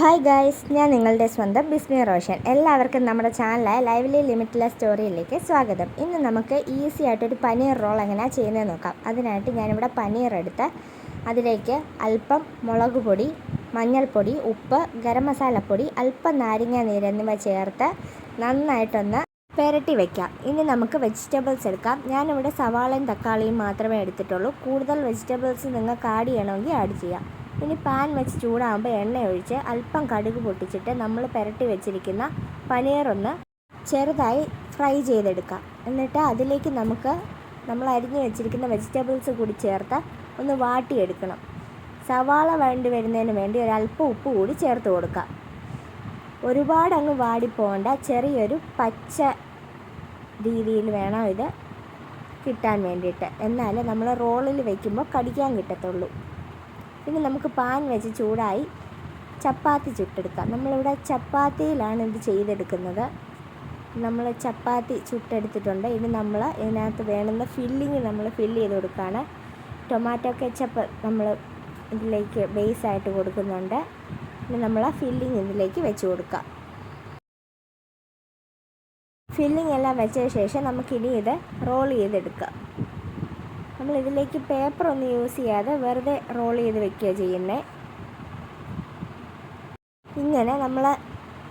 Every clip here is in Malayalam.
ഹായ് ഗായ്സ് ഞാൻ നിങ്ങളുടെ സ്വന്തം ബിസ്മി റോഷൻ. എല്ലാവർക്കും നമ്മുടെ ചാനലായ ലൈവ്ലി ലിമിറ്റ്ലെസ് സ്റ്റോറിയിലേക്ക് സ്വാഗതം. ഇന്ന് നമുക്ക് ഈസി ആയിട്ടൊരു പനീർ റോൾ എങ്ങനെയാണ് ചെയ്യുന്നത് നോക്കാം. അതിനായിട്ട് ഞാനിവിടെ പനീർ എടുത്ത് അതിലേക്ക് അല്പം മുളക് പൊടി മഞ്ഞൾപ്പൊടി ഉപ്പ് ഗരം മസാലപ്പൊടി അല്പം നാരങ്ങ നീര് എന്നിവ ചേർത്ത് നന്നായിട്ടൊന്ന് പെരട്ടി വെക്കാം. ഇനി നമുക്ക് വെജിറ്റബിൾസ് എടുക്കാം. ഞാനിവിടെ സവാളയും തക്കാളിയും മാത്രമേ എടുത്തിട്ടുള്ളൂ. കൂടുതൽ വെജിറ്റബിൾസ് നിങ്ങൾക്ക് ആഡ് ചെയ്യണമെങ്കിൽ ആഡ് ചെയ്യാം. ഇനി പാൻ വെച്ച് ചൂടാകുമ്പോൾ എണ്ണ ഒഴിച്ച് അല്പം കടുക് പൊട്ടിച്ചിട്ട് നമ്മൾ പുരട്ടി വെച്ചിരിക്കുന്ന പനീറൊന്ന് ചെറുതായി ഫ്രൈ ചെയ്തെടുക്കാം. എന്നിട്ട് അതിലേക്ക് നമുക്ക് നമ്മൾ അരിഞ്ഞു വെച്ചിരിക്കുന്ന വെജിറ്റബിൾസ് കൂടി ചേർത്ത് ഒന്ന് വാട്ടിയെടുക്കണം. സവാള വേണ്ടി വരുന്നതിന് വേണ്ടി ഒരു അല്പം ഉപ്പ് കൂടി ചേർത്ത് കൊടുക്കാം. ഒരുപാട് അങ്ങ് വാടിപ്പോകേണ്ട ചെറിയൊരു പച്ച രീതിയിൽ വേണം ഇത് കിട്ടാൻ വേണ്ടിയിട്ട്. എന്നാലേ നമ്മൾ റോളിൽ വയ്ക്കുമ്പോൾ കടിക്കാൻ കിട്ടത്തുള്ളൂ. ഇനി നമുക്ക് പാൻ വെച്ച് ചൂടായി ചപ്പാത്തി ചുട്ടെടുക്കാം. നമ്മളിവിടെ ചപ്പാത്തിയിലാണ് ഇത് ചെയ്തെടുക്കുന്നത്. നമ്മൾ ചപ്പാത്തി ചുട്ടെടുത്തിട്ടുണ്ട്. ഇനി നമ്മൾ ഇതിനകത്ത് വേണ്ടുന്ന ഫില്ലിങ് നമ്മൾ ഫില്ല് ചെയ്ത് കൊടുക്കുകയാണ്. ടൊമാറ്റോ കെച്ചപ്പ് നമ്മൾ ഇതിലേക്ക് ബേസ് ആയിട്ട് കൊടുക്കുന്നുണ്ട്. ഇനി നമ്മൾ ആ ഫില്ലിങ് ഇതിലേക്ക് വെച്ച് കൊടുക്കാം. ഫില്ലിംഗ് എല്ലാം വെച്ചതിന് ശേഷം നമുക്കിനി ഇത് റോൾ ചെയ്തെടുക്കാം. നമ്മൾ ഇതിലേക്ക് പേപ്പർ ഒന്നും യൂസ് ചെയ്യാതെ വെറുതെ റോൾ ചെയ്ത് വെക്കുക ചെയ്യുന്നത് ഇങ്ങനെ നമ്മൾ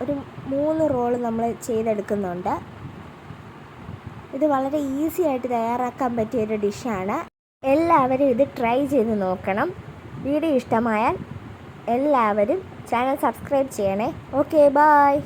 ഒരു മൂന്ന് റോൾ നമ്മൾ ചെയ്തെടുക്കുന്നുണ്ട്. ഇത് വളരെ ഈസി ആയിട്ട് തയ്യാറാക്കാൻ പറ്റിയ ഒരു ഡിഷാണ് എല്ലാവരും ഇത് ട്രൈ ചെയ്ത് നോക്കണം. വീഡിയോ ഇഷ്ടമായാൽ എല്ലാവരും ചാനൽ സബ്സ്ക്രൈബ് ചെയ്യണേ. Okay bye